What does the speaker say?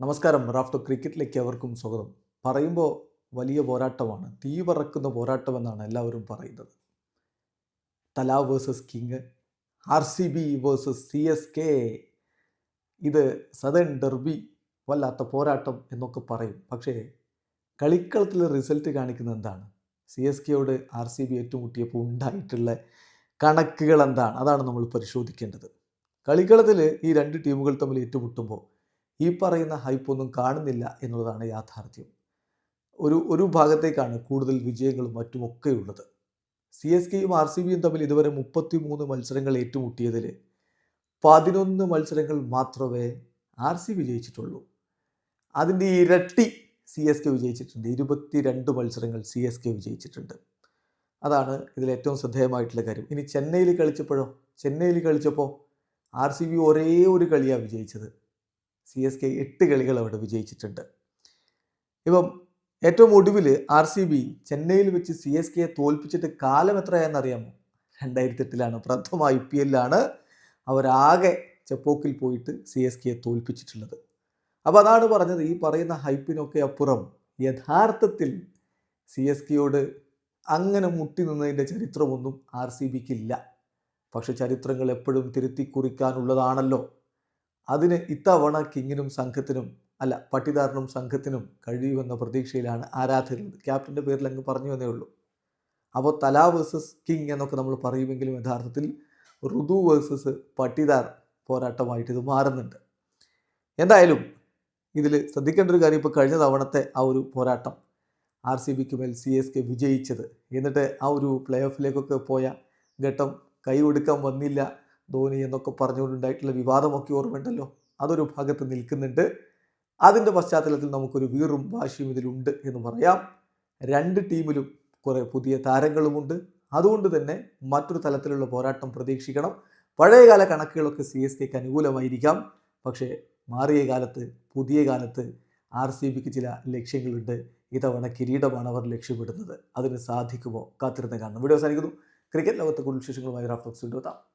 നമസ്കാരം. റാഫ്റ്റോ ക്രിക്കറ്റിലേക്ക് അവർക്കും സ്വാഗതം. പറയുമ്പോൾ വലിയ പോരാട്ടമാണ്. തീ പറക്കുന്ന പോരാട്ടമെന്നാണ് എല്ലാവരും പറയുന്നത്. Thala versus king R C B versus C S K. ഇത് സദേൺ ഡെർബി വല്ലാത്ത പോരാട്ടം എന്നൊക്കെ പറയും. പക്ഷേ കളിക്കളത്തിൽ റിസൾട്ട് കാണിക്കുന്ന എന്താണ്? സി എസ് കെയോട് ആർ സി ബി ഏറ്റുമുട്ടിയപ്പോൾ ഉണ്ടായിട്ടുള്ള കണക്കുകൾ എന്താണ്? അതാണ് നമ്മൾ പരിശോധിക്കേണ്ടത്. കളിക്കളത്തിൽ ഈ രണ്ട് ടീമുകൾ തമ്മിൽ ഏറ്റുമുട്ടുമ്പോൾ ഈ പറയുന്ന ഹൈപ്പൊന്നും കാണുന്നില്ല എന്നുള്ളതാണ് യാഥാർത്ഥ്യം. ഒരു ഒരു ഭാഗത്തേക്കാണ് കൂടുതൽ വിജയങ്ങളും മറ്റുമൊക്കെ ഉള്ളത് സി എസ് കെയും ആർ സി ബിയും തമ്മിൽ ഇതുവരെ മുപ്പത്തി മൂന്ന് മത്സരങ്ങൾ ഏറ്റുമുട്ടിയതിൽ പതിനൊന്ന് മത്സരങ്ങൾ മാത്രമേ ആർ സി ബി ജയിച്ചിട്ടുള്ളൂ. അതിന്റെ ഇരട്ടി സി എസ് കെ വിജയിച്ചിട്ടുണ്ട് ഇരുപത്തി രണ്ട് മത്സരങ്ങൾ സി എസ് കെ വിജയിച്ചിട്ടുണ്ട് അതാണ് ഇതിൽ ഏറ്റവും ശ്രദ്ധേയമായിട്ടുള്ള കാര്യം. ഇനി ചെന്നൈയിൽ കളിച്ചപ്പോഴോ? ചെന്നൈയിൽ കളിച്ചപ്പോൾ ആർ സി ബി ഒരേ ഒരു കളിയാണ് വിജയിച്ചത്. സി എസ് കെ എട്ട് കളികൾ അവിടെ വിജയിച്ചിട്ടുണ്ട്. ഇപ്പം ഏറ്റവും ഒടുവിൽ ആർ സി ബി ചെന്നൈയിൽ വെച്ച് സി എസ് കെയെ തോൽപ്പിച്ചിട്ട് കാലം എത്രയാണെന്ന് അറിയാമോ രണ്ടായിരത്തി എട്ടിലാണ് പ്രഥമ ഐ പി എല്ലാണ് അവരാകെ ചെപ്പോക്കിൽ പോയിട്ട് സി എസ് കെയെ തോൽപ്പിച്ചിട്ടുള്ളത്. അപ്പോൾ അതാണ് പറഞ്ഞത് ഈ പറയുന്ന ഹൈപ്പിനൊക്കെ അപ്പുറം യഥാർത്ഥത്തിൽ സി എസ് കെയോട് അങ്ങനെ മുട്ടി നിന്നതിന്റെ ചരിത്രമൊന്നും ആർ സി ബിക്കില്ല. പക്ഷെ ചരിത്രങ്ങൾ എപ്പോഴും തിരുത്തി കുറിക്കാനുള്ളതാണല്ലോ. അതിന് ഇത്തവണ കിങ്ങിനും സംഘത്തിനും അല്ല പട്ടിദാറിനും സംഘത്തിനും കഴിയുമെന്ന പ്രതീക്ഷയിലാണ് ആരാധകർ ക്യാപ്റ്റന്റെ പേരിൽ അങ്ങ് പറഞ്ഞു എന്നേ ഉള്ളൂ. അപ്പോൾ തല വേഴ്സസ് കിങ് എന്നൊക്കെ നമ്മൾ പറയുമെങ്കിലും യഥാർത്ഥത്തിൽ ഋതു വേഴ്സസ് പട്ടിദാർ പോരാട്ടമായിട്ട് ഇത് മാറുന്നുണ്ട്. എന്തായാലും ഇതിൽ ശ്രദ്ധിക്കേണ്ട ഒരു കാര്യം ഇപ്പോൾ കഴിഞ്ഞ തവണത്തെ ആ ഒരു പോരാട്ടം ആർ സി ബിക്ക് മേൽ സി എസ് കെ വിജയിച്ചത്. എന്നിട്ട് ആ ഒരു പ്ലേ ഓഫിലേക്കൊക്കെ പോയ ഘട്ടം കൈ കൊടുക്കാൻ വന്നില്ല ധോനി എന്നൊക്കെ പറഞ്ഞുകൊണ്ടുണ്ടായിട്ടുള്ള വിവാദമൊക്കെ ഓർമ്മയുണ്ടല്ലോ. അതൊരു ഭാഗത്ത് നിൽക്കുന്നുണ്ട്. അതിന്റെ പശ്ചാത്തലത്തിൽ നമുക്കൊരു വീറും വാശിയും ഇതിലുണ്ട് എന്ന് പറയാം. രണ്ട് ടീമിലും കുറേ പുതിയ താരങ്ങളുമുണ്ട്. അതുകൊണ്ട് തന്നെ മറ്റൊരു തലത്തിലുള്ള പോരാട്ടം പ്രതീക്ഷിക്കണം. പഴയകാല കണക്കുകളൊക്കെ സി എസ് കെക്ക് അനുകൂലമായിരിക്കാം. പക്ഷേ മാറിയ കാലത്ത് പുതിയ കാലത്ത് ആർ സി ബിക്ക് ചില ലക്ഷ്യങ്ങളുണ്ട്. ഇതവണ കിരീടമാണ് അവർ ലക്ഷ്യമിടുന്നത്. അതിന് സാധിക്കുമോ? കാത്തിരുന്ന് കാണണം. വീഡിയോ അവസാനിക്കുന്നു. ക്രിക്കറ്റ് ലോകത്തെ കൂടുതൽ വിശേഷങ്ങളുമായി റാഫ്റ്റോക്സ് വീണ്ടും എത്താം.